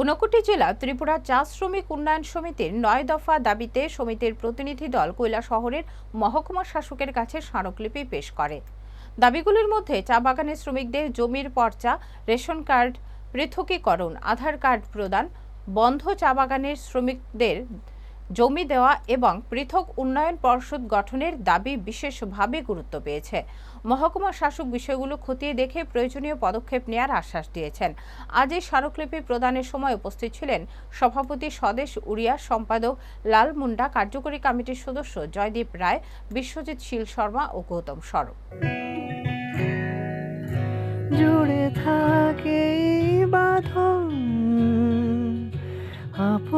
ঊনকোটি জেলা ত্রিপুরা চা শ্রমিক উন্নয়ন সমিতির নয় দফা দাবিতে সমিতির প্রতিনিধি দল কৈলা শহরের মহকুমা শাসকের কাছে স্মারকলিপি পেশ করে। দাবিগুলির মধ্যে চা বাগানের শ্রমিকদের জমির পর্চা, রেশন কার্ড পৃথকীকরণ, আধার কার্ড প্রদান, বন্ধ চা বাগানের শ্রমিকদের জমি দেওয়া এবং পৃথক উন্নয়ন পর্ষদ গঠনের দাবি বিশেষভাবে গুরুত্ব পেয়েছে। মহকুমা শাসক বিষয়গুলো খতিয়ে দেখে প্রয়োজনীয় পদক্ষেপ নেওয়ার আশ্বাস দিয়েছেন। আজ এই স্মারকলিপি প্রদানের সময় উপস্থিত ছিলেন সভাপতি স্বদেশ উড়িয়া, সম্পাদক লাল মুন্ডা, কার্যকরী কমিটির সদস্য জয়দীপ রায়, বিশ্বজিৎ শীল শর্মা ও গৌতম সরব।